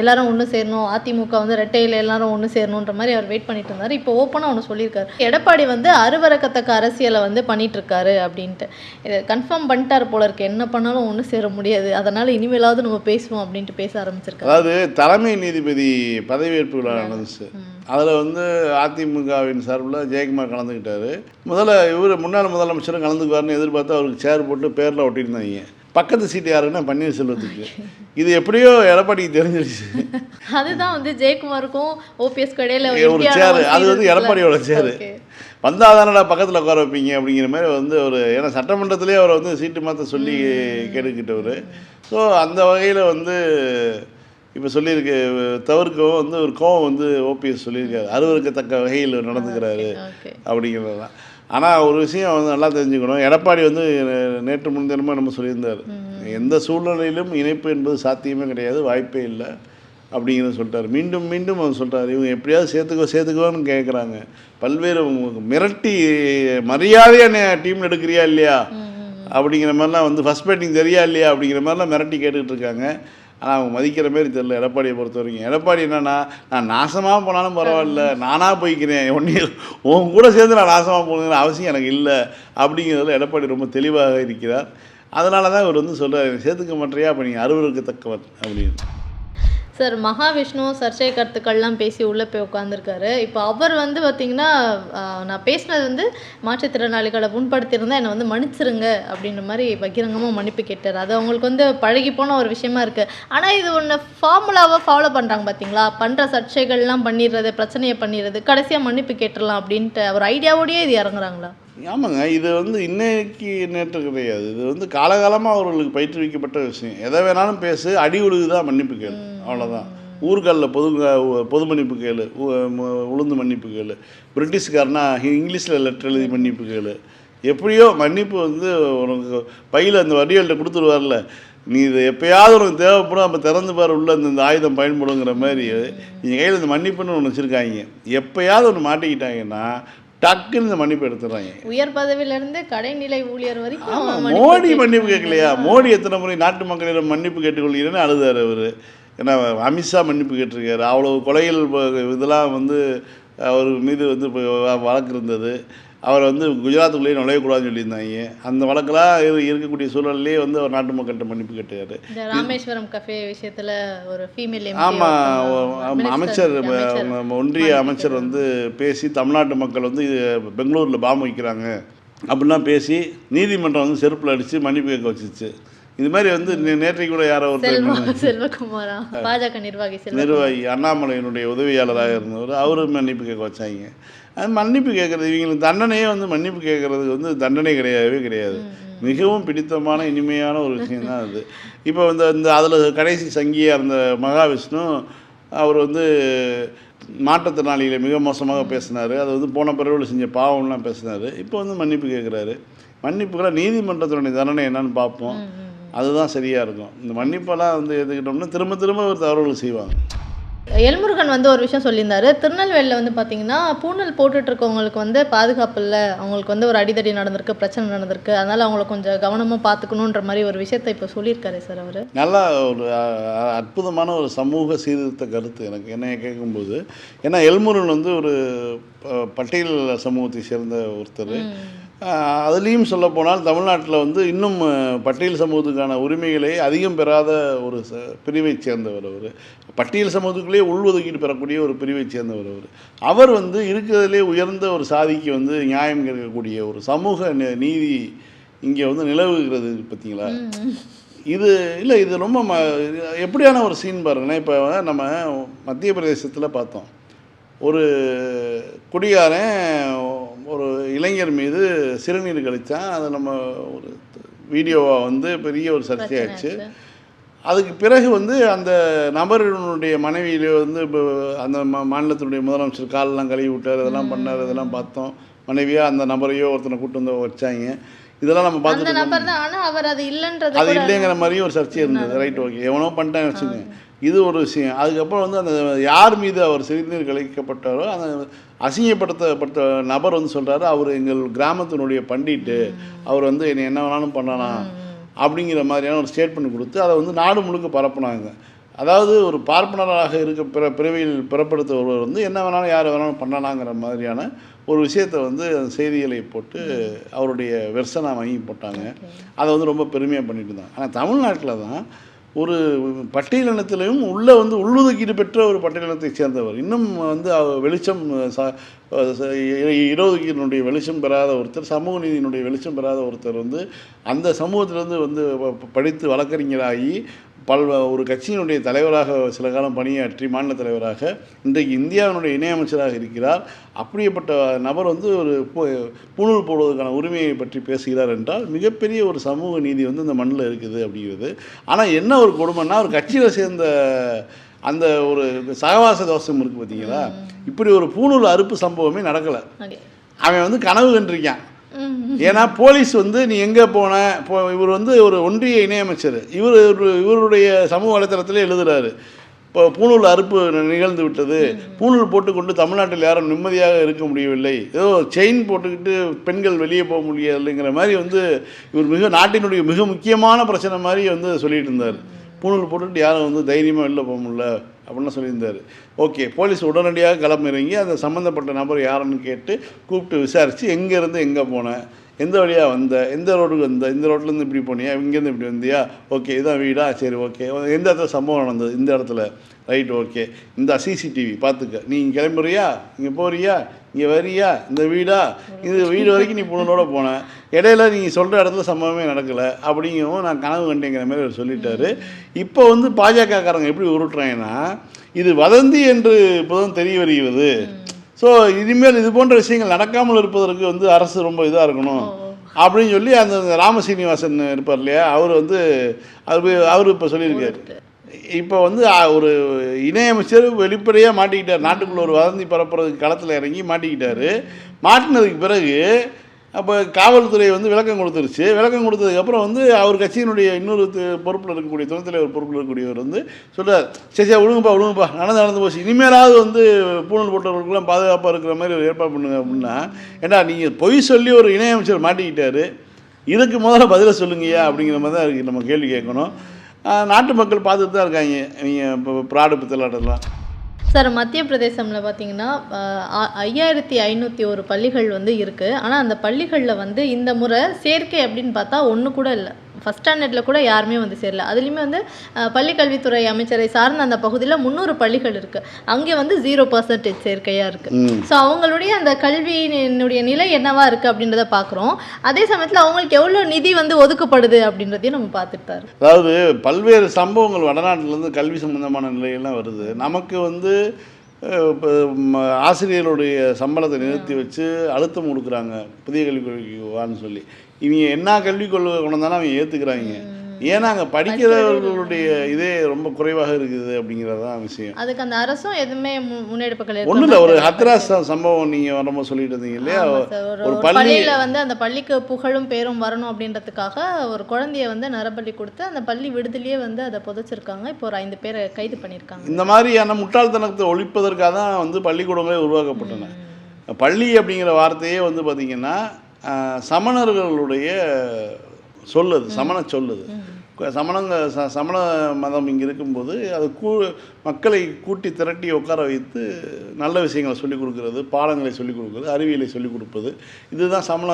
எல்லாரும் ஒன்று சேரணும் அதிமுக வந்து ரெட்டையில் எல்லாரும் ஒன்று சேரணுன்ற மாதிரி அவர் வெயிட் பண்ணிட்டு இருந்தார். இப்போ ஓப்பனாக ஒன்று சொல்லியிருக்காரு. எடப்பாடி வந்து அருவரக்கத்தக்க அரசியலை வந்து பண்ணிட்டு இருக்காரு அப்படின்ட்டு. இதை கன்ஃபார்ம் பண்ணிட்டார் போல இருக்கு. என்ன பண்ணாலும் ஒன்று சேர முடியாது. அதனால் இனிமேலாவது நம்ம பேசுவோம் அப்படின்ட்டு பேச ஆரம்பிச்சிருக்காரு. அதாவது தலைமை நீதிபதி பதவியேற்பு விழா நடந்துச்சு அதில் வந்து அதிமுகவின் சார்பில் ஜெயக்குமார் கலந்துக்கிட்டாரு. முதல்ல இவர் முன்னாள் முதலமைச்சரும் கலந்துக்குவார்னு எதிர்பார்த்து அவருக்கு சேர் போட்டு பேரில் ஒட்டியிருந்தாங்க. பக்கத்து சீட்டு யாருன்னா பன்னீர்செல்வத்துக்கு. இது எப்படியோ எடப்பாடிக்கு தெரிஞ்சிருச்சு. அதுதான் வந்து ஜெயக்குமாருக்கும் ஓபிஎஸ் இடையில ஒரு சேர் அது வந்து எடப்பாடியோட சேர். வந்தாதானடா பக்கத்தில் உட்கார வைப்பீங்க அப்படிங்கிற மாதிரி வந்து ஒரு ஏன்னா சட்டமன்றத்திலே அவரை வந்து சீட்டு மாற்ற சொல்லி கேட்டுக்கிட்டவர். ஸோ அந்த வகையில் வந்து இப்போ சொல்லியிருக்கு தவிர்க்கவும் வந்து ஒரு கோவம் வந்து ஓபிஎஸ் சொல்லியிருக்காரு. அருவருக்கத்தக்க வகையில் நடந்துக்கிறாரு Okay. அப்படிங்கிறது தான் ஆனால் ஒரு விஷயம் வந்து நல்லா தெரிஞ்சுக்கணும். எடப்பாடி வந்து நேற்று முன்தினமாக நம்ம சொல்லியிருந்தார். எந்த சூழ்நிலையிலும் இணைப்பு என்பது சாத்தியமே கிடையாது வாய்ப்பே இல்லை அப்படிங்கிறத சொல்லிட்டாரு. மீண்டும் மீண்டும் அவர் சொல்கிறார் இவங்க எப்படியாவது சேர்த்துக்கோ சேர்த்துக்கோன்னு கேட்குறாங்க பல்வேறு மிரட்டி மரியாதையாக டீம் எடுக்கிறியா இல்லையா? அப்படிங்கிற மாதிரிலாம் வந்து ஃபஸ்ட் பேட்டிங் தெரியா இல்லையா அப்படிங்கிற மாதிரிலாம் மிரட்டி கேட்டுக்கிட்டு இருக்காங்க. ஆனால் அவங்க மதிக்கிற மாதிரி தெரியல எடப்பாடியை பொறுத்த வரைக்கும். எடப்பாடி என்னன்னா நான் நாசமாக போனாலும் பரவாயில்ல நானாக போய்க்கிறேன் ஒன்றே உன் கூட சேர்ந்து நான் நாசமாக போகணுங்கிற அவசியம் எனக்கு இல்லை அப்படிங்கிறதுல எடப்பாடி ரொம்ப தெளிவாக இருக்கிறார். அதனால தான் இவர் வந்து சொல்கிறார் சேர்த்துக்க மாட்டேறியா அப்போ நீங்கள் அறுவருக்கத்தக்கவன் அப்படின்னு. சார் மகாவிஷ்ணு சர்ச்சை கருத்துக்கள்லாம் பேசி உள்ளே போய் உட்காந்துருக்காரு இப்போ அவர் வந்து பார்த்திங்கன்னா நான் பேசினது வந்து மாற்றுத்திறனாளிகளை புண்படுத்தியிருந்தால் என்னை வந்து மன்னிச்சிருங்க அப்படின்ற மாதிரி பகிரங்கமாக மன்னிப்பு கேட்டார். அது அவங்களுக்கு வந்து பழகி போன ஒரு விஷயமா இருக்குது ஆனால் இது ஒன்று ஃபார்முலாவாக ஃபாலோ பண்ணுறாங்க பார்த்தீங்களா பண்ணுற சர்ச்சைகள்லாம் பண்ணிடுறது பிரச்சனையை பண்ணிடுறது கடைசியாக மன்னிப்பு கேட்டுடலாம் அப்படின்ட்டு ஒரு ஐடியாவோடயே இது இறங்குறாங்களா? ஆமாங்க இது வந்து இன்னைக்கு நேற்று கிடையாது. இது வந்து காலகாலமாக அவர்களுக்கு பயிற்றுவிக்கப்பட்ட விஷயம். எதை வேணாலும் பேசு அடி உழுகு தான் மன்னிப்பு கேளு. அவ்வளோதான் ஊர்களில் பொது பொது மன்னிப்பு கேளு. உளுந்து மன்னிப்பு கேளு. பிரிட்டிஷ்காரனா இங்கிலீஷில் லெட்டர் எழுதி மன்னிப்பு கேளு. எப்படியோ மன்னிப்பு வந்து உனக்கு பையில் அந்த வடிவல்கிட்ட கொடுத்துருவார்ல. நீ இது எப்பயாவது உனக்கு தேவைப்படும் அப்போ திறந்து பாரு உள்ள அந்த இந்த ஆயுதம் பயன்படுங்கிற மாதிரி. நீங்கள் கையில் இந்த மன்னிப்புன்னு ஒன்று வச்சுருக்காங்க. எப்போயாவது ஒன்று மாட்டிக்கிட்டாங்கன்னா டக்குன்னு இந்த மன்னிப்பு எடுத்துடுறாங்க. உயர் பதவியிலேருந்து கடைநிலை ஊழியர் வரைக்கும் மோடி மன்னிப்பு கேட்கலையா? மோடி எத்தனை முறை நாட்டு மக்களிடம் மன்னிப்பு கேட்டுக்கொள்கிறேன்னு அழுதார் அவர். ஏன்னா அமித்ஷா மன்னிப்பு கேட்டிருக்காரு. அவ்வளோ கொலைகள் இதெல்லாம் வந்து அவர் மீது வந்து வழக்கு இருந்தது. அவரை வந்து குஜராத்துக்குள்ளேயே நுழையக்கூடாதுன்னு சொல்லியிருந்தாங்க. அந்த வழக்கெல்லாம் இரு- இருக்கக்கூடிய சூழல்லே வந்து அவர் நாட்டு மக்கள்கிட்ட மன்னிப்பு கேட்டார். ராமேஸ்வரம் கஃபே விஷயத்துல ஒரு ஃபீமேல் ஆமாம் அமைச்சர் ஒன்றிய அமைச்சர் வந்து பேசி தமிழ்நாட்டு மக்கள் வந்து பெங்களூரில் பாம்பு வைக்கிறாங்க. அப்படிலாம் பேசி நீதிமன்றம் வந்து செருப்பில் அடித்து மன்னிப்பு கேட்க வச்சுச்சு. இது மாதிரி வந்து நே- நேற்றைக்கு கூட யாரோ ஒருத்தர் செல்வா செல்வகுமாரா? பாஜக நிர்வாகி நிர்வாகி அண்ணாமலையினுடைய உதவியாளராக இருந்தவர். அவரும் மன்னிப்பு கேட்க வச்சாங்க. அது மன்னிப்பு கேட்குறது இவங்களுக்கு தண்டனையே வந்து மன்னிப்பு கேட்குறதுக்கு வந்து தண்டனை கிடையவே கிடையாது. மிகவும் பிடித்தமான இனிமையான ஒரு விஷயம் தான் அது. இப்போ இந்த இந்த அதில் கடைசி சங்கியாக இருந்த மகாவிஷ்ணு அவர் வந்து மாற்றுத்திறனாளிகளை மிக மோசமாக பேசினார். அது வந்து போன பிறகு செஞ்ச பாவம்லாம் பேசினார். இப்போ வந்து மன்னிப்பு கேட்குறாரு. மன்னிப்புகளை நீதிமன்றத்தினுடைய தண்டனை என்னன்னு பார்ப்போம். அதுதான் சரியாக இருக்கும். இந்த மன்னிப்பெல்லாம் வந்து எதுக்கிட்டோம்னா திரும்ப திரும்ப ஒரு தவறுகள் செய்வாங்க. எல்முருகன் வந்து ஒரு விஷயம் சொல்லியிருந்தாரு. திருநெல்வேலியில் வந்து பார்த்தீங்கன்னா பூணல் போட்டுட்டு இருக்கவங்களுக்கு வந்து பாதுகாப்பு இல்லை. அவங்களுக்கு வந்து ஒரு அடிதடி நடந்திருக்கு பிரச்சனை நடந்திருக்கு. அதனால அவங்கள கொஞ்சம் கவனமாக பார்த்துக்கணுன்ற மாதிரி ஒரு விஷயத்தை இப்போ சொல்லியிருக்காரு சார் அவர். நல்லா ஒரு அற்புதமான ஒரு சமூக சீர்திருத்த கருத்து எனக்கு என்ன கேட்கும்போது. ஏன்னா எல்முருகன் வந்து ஒரு பட்டியல் சமூகத்தை சேர்ந்த ஒருத்தர். அதுலேயும் சொல்லப்போனால் தமிழ்நாட்டில் வந்து இன்னும் பட்டியல் சமூகத்துக்கான உரிமைகளை அதிகம் பெறாத ஒரு ச பிரிவைச் சேர்ந்தவர் அவர். பட்டியல் சமூகத்துக்குள்ளேயே உள்ஒதுக்கீடு பெறக்கூடிய ஒரு பிரிவைச் சேர்ந்தவர் அவர். அவர் வந்து இருக்கிறதுலே உயர்ந்த ஒரு சாதிக்கு வந்து நியாயம் கேட்கக்கூடிய ஒரு சமூக நீதி இங்கே வந்து நிலவுகிறது பார்த்தீங்களா இது இல்லை இது ரொம்ப ம எப்படியான ஒரு சீன் பாருங்கன்னா இப்போ நம்ம மத்திய பிரதேசத்தில் பார்த்தோம். ஒரு குடிகாரன் ஒரு இளைஞர் மீது சிறுநீர் கழித்தான் அதை நம்ம ஒரு வீடியோவாக வந்து பெரிய ஒரு சர்ச்சையாச்சு. அதுக்கு பிறகு வந்து அந்த நபரினுடைய மனைவியில வந்து இப்போ அந்த மா மாநிலத்தினுடைய முதலமைச்சர் காலெல்லாம் கழுவி விட்டார் இதெல்லாம் பண்ணார் இதெல்லாம் பார்த்தோம். மனைவியாக அந்த நபரையோ ஒருத்தனை கூட்டு வந்து வச்சாங்க. இதெல்லாம் நம்ம பார்த்துட்டு அவர் அது இல்லைன்றது அது இல்லைங்கிற மாதிரியும் ஒரு சர்ச்சை இருந்தது. ரைட் ஓகே எவனோ பண்ணிட்டான்னு வச்சுக்கோங்க. இது ஒரு விஷயம். அதுக்கப்புறம் வந்து அந்த யார் மீது அவர் சிறுநீர் கழிக்கப்பட்டாரோ அந்த அசிங்கப்படுத்தப்பட்ட நபர் வந்து சொல்கிறாரு அவர் எங்கள் கிராமத்தினுடைய பண்டிட்டு. அவர் வந்து என்னை என்ன வேணாலும் பண்ணலாம். அப்படிங்கிற மாதிரியான ஒரு ஸ்டேட்மெண்ட் கொடுத்து அதை வந்து நாடு முழுக்க பரப்புனாங்க. அதாவது ஒரு பார்ப்பனராக இருக்க பிற பிறவியில் பிறப்படுத்த ஒருவர் வந்து என்ன வேணாலும் யார் வேணாலும் பண்ணலாங்கிற மாதிரியான ஒரு விஷயத்தை வந்து அந்த செய்திகளை போட்டு அவருடைய வெர்சனை வாங்கி போட்டாங்க. அதை வந்து ரொம்ப பெருமையாக பண்ணிட்டு இருந்தாங்க. ஆனால் தமிழ்நாட்டில் தான் ஒரு பட்டியலினத்திலையும் உள்ளே வந்து உள்ளுதுக்கீடு பெற்ற ஒரு பட்டியலினத்தை சேர்ந்தவர். இன்னும் வந்து வெளிச்சம் ச வெளிச்சம் பெறாத ஒருத்தர் சமூக நீதியினுடைய வெளிச்சம் பெறாத ஒருத்தர் வந்து அந்த சமூகத்திலேருந்து வந்து ப- படித்து வழக்கறிஞராகி பல் ஒரு கட்சியினுடைய தலைவராக சில காலம் பணியாற்றி மாநில தலைவராக இன்றைக்கு இந்தியாவினுடைய இணையமைச்சராக இருக்கிறார். அப்படிப்பட்ட நபர் வந்து ஒரு புணூல் போடுவதற்கான உரிமையை பற்றி பேசுகிறார் என்றால் மிகப்பெரிய ஒரு சமூக நீதி வந்து இந்த மண்ணில் இருக்குது அப்படிங்கிறது ஆனால் என்ன ஒரு கொடுமைன்னா ஒரு கட்சியில் சேர்ந்த அந்த ஒரு சகவாச தோஷம் இருக்குது பார்த்தீங்களா? இப்படி ஒரு பூணூல் அறுப்பு சம்பவமே நடக்கலை. அவன் வந்து கனவு கண்டிருக்கான். ஏன்னா போலீஸ் வந்து நீ எங்கே போன? இப்போ இவர் வந்து ஒரு ஒன்றிய இணையமைச்சர். இவர் இவருடைய சமூக வலைத்தளத்தில் எழுதுறாரு. இப்போ பூணூல் அறுப்பு நிகழ்ந்து விட்டது. பூணூல் போட்டுக்கொண்டு தமிழ்நாட்டில் யாரும் நிம்மதியாக இருக்க முடியவில்லை. ஏதோ செயின் போட்டுக்கிட்டு பெண்கள் வெளியே போக முடியலைங்கிற மாதிரி வந்து இவர் மிக நாட்டினுடைய மிக முக்கியமான பிரச்சனை மாதிரி வந்து சொல்லிட்டு இருந்தார். பூணூல் போட்டுட்டு யாரும் வந்து தைரியமாக வெளில போக முடியல. அப்படின்னு சொல்லியிருந்தார். ஓகே போலீஸ் உடனடியாக கிளம்பிறங்கி அந்த சம்மந்தப்பட்ட நபர் யாருன்னு கேட்டு கூப்பிட்டு விசாரித்து எங்கேருந்து எங்கே போனேன் எந்த வழியாக வந்த? எந்த ரோடுக்கு வந்த? இந்த ரோட்லேருந்து இப்படி போனியா? இங்கேருந்து இப்படி வந்தியா? ஓகே இதான் வீடா? சரி ஓகே. எந்த இடத்துல சம்பவம் நடந்தது? இந்த இடத்துல. Right okay. இந்த சிசிடிவி பார்த்துக்க. நீ இங்கே கிளம்புறியா? இங்கே போறியா? இங்கே வரியா? இந்த வீடா? இது வீடு வரைக்கும் நீ பொண்ணோட போன. இடையில நீ சொல்கிற இடத்துல சம்பவமே நடக்கலை. அப்படிங்கவும் நான் கனவு கண்டேங்கிற மாதிரி அவர் சொல்லிட்டாரு. இப்போ வந்து பாஜகக்காரங்க எப்படி உருட்டுறாங்கன்னா இது வதந்தி என்று இப்போதான் தெரிய வருகிறது. ஸோ இனிமேல் இது போன்ற விஷயங்கள் நடக்காமல் இருப்பதற்கு வந்து அரசு ரொம்ப இதாக இருக்கணும். அப்படின்னு சொல்லி அந்த ராம சீனிவாசன் இருப்பார் இல்லையா? அவர் வந்து அவர் அவர் இப்போ சொல்லியிருக்காரு. இப்போ வந்து ஒரு இணையமைச்சர் வெளிப்படையாக மாட்டிக்கிட்டார். நாட்டுக்குள்ள ஒரு வதந்தி பரப்புறதுக்கு களத்தில் இறங்கி மாட்டிக்கிட்டாரு. மாட்டினதுக்கு பிறகு அப்போ காவல்துறை வந்து விளக்கம் கொடுத்துருச்சு. விளக்கம் கொடுத்ததுக்கப்புறம் வந்து அவர் கட்சியினுடைய இன்னொரு பொறுப்பில் இருக்கக்கூடிய துணைத் தலைவர் பொறுப்பில் இருக்கக்கூடியவர் வந்து சொல்கிறார் சரி சரி விழுங்கப்பா விடுங்கப்பா நடந்து நடந்து போச்சு. இனிமேலாவது வந்து பூணல் போட்டவர்களுக்கெல்லாம் பாதுகாப்பாக இருக்கிற மாதிரி ஒரு ஏற்பாடு பண்ணுங்க அப்படின்னா ஏண்டா நீங்கள் பொய் சொல்லி ஒரு இணையமைச்சர் மாட்டிக்கிட்டாரு. இதுக்கு முதல்ல பதிலை சொல்லுங்கய்யா அப்படிங்கிற மாதிரி தான் இருக்குது நம்ம கேள்வி கேட்கணும். நாட்டு மக்கள் பார்த்துட்டு தான் இருக்காங்க. நீங்கள் இப்போ ப்ராடு பித்தலாட்டெல்லாம் சார் மத்திய பிரதேசம்ல பார்த்தீங்கன்னா ஐயாயிரத்தி ஐநூற்றி ஒரு பள்ளிகள் வந்து இருக்குது ஆனால் அந்த பள்ளிகளில் வந்து இந்த முறை சேர்க்கை அப்படின்னு பார்த்தா ஒன்று கூட இல்லை. ஃபஸ்ட் ஸ்டாண்டர்டில் கூட யாருமே வந்து சேரல. அதுலேயுமே வந்து பள்ளிக்கல்வித்துறை அமைச்சரை சார்ந்த அந்த பகுதியில் முந்நூறு பள்ளிகள் இருக்குது அங்கே வந்து ஜீரோ பர்சன்டேஜ் சேர்க்கையாக இருக்குது ஸோ அவங்களுடைய அந்த கல்வியினுடைய நிலை என்னவா இருக்குது அப்படின்றத பார்க்குறோம் அதே சமயத்தில் அவங்களுக்கு எவ்வளோ நிதி வந்து ஒதுக்கப்படுது அப்படின்றதையும் நம்ம பார்த்துட்டு தான். அதாவது பல்வேறு சம்பவங்கள் வடநாட்டிலேருந்து கல்வி சம்பந்தமான நிலையெல்லாம் வருது. நமக்கு வந்து ஆசிரியர்களுடைய சம்பளத்தை நிறுத்தி வச்சு அழுத்தம் கொடுக்குறாங்க. புதிய கல்விக் கொள்கைக்கு வான்னு சொல்லி. இவங்க என்ன கல்விக் கொள்கை கொண்டு வந்தாலும் அவங்க ஏற்றுக்கிறாங்க ஏன்னா அங்கே படிக்கிறவர்களுடைய இதே ரொம்ப குறைவாக இருக்குது அப்படிங்கிறது தான் விஷயம். அதுக்கு அந்த அரசும் எதுவுமே முன்னெடுப்புகள் ஒன்றும் இல்லை ஒரு. ஹத்ராஸ் சம்பவம் நீங்கள் வரும்போது சொல்லிட்டு இருந்தீங்க இல்லையா. ஒரு ஒரு ஒரு பள்ளி பள்ளியில வந்து அந்த பள்ளிக்கு புகழும் பேரும் வரணும் அப்படின்றதுக்காக ஒரு குழந்தைய வந்து நரபலி கொடுத்து அந்த பள்ளி விடுதலையே வந்து அதை புதைச்சிருக்காங்க. இப்போ ஒரு ஐந்து பேரை கைது பண்ணியிருக்காங்க. இந்த மாதிரியான முட்டாள்தனத்தை ஒழிப்பதற்காக தான் வந்து பள்ளிக்கூடங்களே உருவாக்கப்பட்டன. பள்ளி அப்படிங்கிற வார்த்தையே வந்து பார்த்திங்கன்னா சமணர்களுடைய சொல்லுது சமண சொல்லுது. சமணங்க ச சமண மதம் இங்கே இருக்கும்போது அது கூ மக்களை கூட்டி திரட்டி உட்கார வைத்து நல்ல விஷயங்களை சொல்லிக் கொடுக்கறது பாடங்களை சொல்லிக் கொடுக்கறது அறிவியலை சொல்லிக் கொடுப்பது. இதுதான் சமண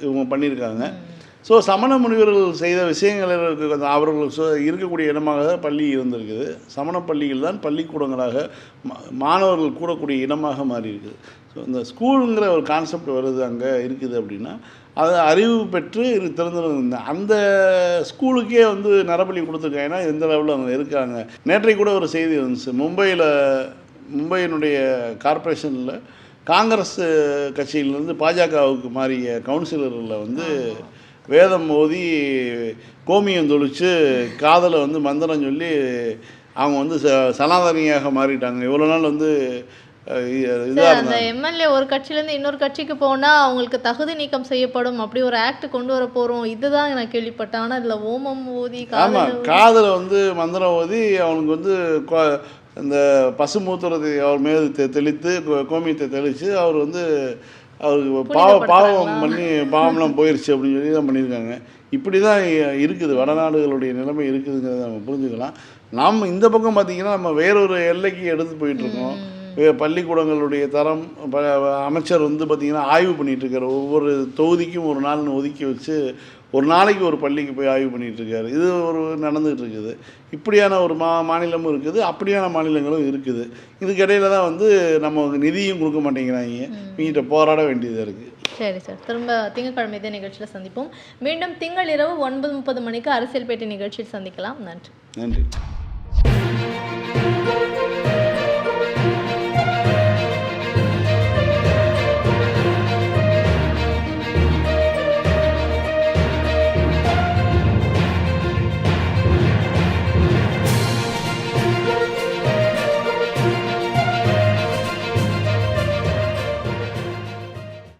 இவங்க பண்ணியிருக்காங்க. ஸோ சமண முனிவர்கள் செய்த விஷயங்களுக்கு அவர்கள் இருக்கக்கூடிய இடமாக பள்ளி இருந்திருக்குது. சமண பள்ளிகள் தான் பள்ளிக்கூடங்களாக மா- மாணவர்கள் கூடக்கூடிய இடமாக மாறி இருக்குது ஸோ இந்த ஸ்கூலுங்கிற ஒரு கான்செப்ட் வருது அங்கே இருக்குது அப்படின்னா அது அறிவு பெற்று இது அந்த ஸ்கூலுக்கே வந்து நரபலி கொடுத்துருக்காங்கன்னா எந்த லெவலில் அவங்க இருக்காங்க. நேற்றைக்கு கூட ஒரு செய்தி வந்துச்சு. மும்பையில் மும்பையினுடைய கார்ப்பரேஷனில் காங்கிரஸ் கட்சியிலிருந்து பாஜகவுக்கு மாறிய கவுன்சிலரில் வந்து வேதம் ஓதி கோமியம் தொழிச்சு காதலை வந்து மந்திரம் சொல்லி அவங்க வந்து ச சனாதனியாக மாறிட்டாங்க. இவ்வளோ நாள் வந்து அந்த எம்எல்ஏ ஒரு கட்சியிலேருந்து இன்னொரு கட்சிக்கு போனா அவங்களுக்கு தகுதி நீக்கம் செய்யப்படும். அப்படி ஒரு ஆக்ட் கொண்டு வர போறோம். இதுதான் நான் கேள்விப்பட்டேன். ஆனா இதுல ஓமம் ஊதி ஆமாம் காதல வந்து மந்திரம் ஓதி அவனுக்கு வந்து இந்த பசுமூத்திரத்தை அவர் மீது தெளித்து கோமியத்தை தெளித்து அவர் வந்து அவருக்கு பாவ பாவம் பண்ணி பாவம்லாம் போயிருச்சு அப்படின்னு சொல்லி தான் பண்ணியிருக்காங்க. இப்படி தான் இருக்குது. வடநாடுகளுடைய நிலைமை இருக்குதுங்கிறத நம்ம புரிஞ்சுக்கலாம். நாம் இந்த பக்கம் பார்த்திங்கன்னா நம்ம வேறொரு எல்லைக்கு எடுத்து போயிட்டுருக்கோம் பள்ளிக்கூடங்களுடைய தரம் அமைச்சர் வந்து பார்த்திங்கன்னா ஆய்வு பண்ணிட்டு இருக்காரு ஒவ்வொரு தொகுதிக்கும் ஒரு நாள்னு ஒதுக்கி வச்சு ஒரு நாளைக்கு ஒரு பள்ளிக்கு போய் ஆய்வு பண்ணிட்டு இருக்காரு இது ஒரு நடந்துகிட்டு இருக்குது இப்படியான ஒரு மா மாநிலமும் இருக்குது. அப்படியான மாநிலங்களும் இருக்குது. இதுக்கு இடையில தான் வந்து நம்ம நிதியும் கொடுக்க மாட்டேங்கிறாங்க. இவங்கிட்ட போராட வேண்டியதாக இருக்குது சரி சார். திரும்ப திங்கட்கிழமை இதே நிகழ்ச்சியில் சந்திப்போம். மீண்டும் திங்கள் இரவு ஒன்பது முப்பது மணிக்கு அரசியல் பேட்டி நிகழ்ச்சியில் சந்திக்கலாம். நன்றி. நன்றி.